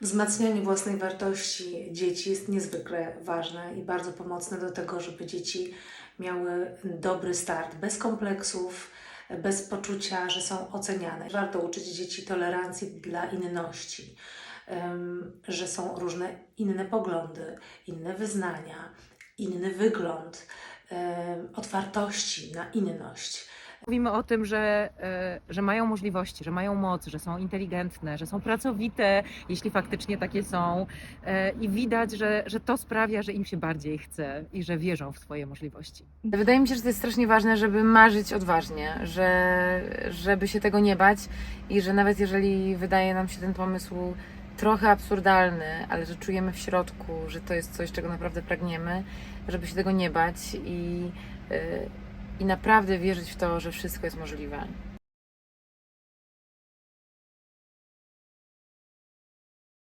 Wzmacnianie własnej wartości dzieci jest niezwykle ważne i bardzo pomocne do tego, żeby dzieci miały dobry start, bez kompleksów, bez poczucia, że są oceniane. Warto uczyć dzieci tolerancji dla inności, że są różne inne poglądy, inne wyznania, inny wygląd, otwartości na inność. Mówimy o tym, że, e, że mają możliwości, że mają moc, że są inteligentne, że są pracowite, jeśli faktycznie takie są. E, I widać, że, że to sprawia, że im się bardziej chce i że wierzą w swoje możliwości. Wydaje mi się, że to jest strasznie ważne, żeby marzyć odważnie, że, żeby się tego nie bać i że nawet jeżeli wydaje nam się ten pomysł trochę absurdalny, ale że czujemy w środku, że to jest coś, czego naprawdę pragniemy, żeby się tego nie bać i, yy, i naprawdę wierzyć w to, że wszystko jest możliwe.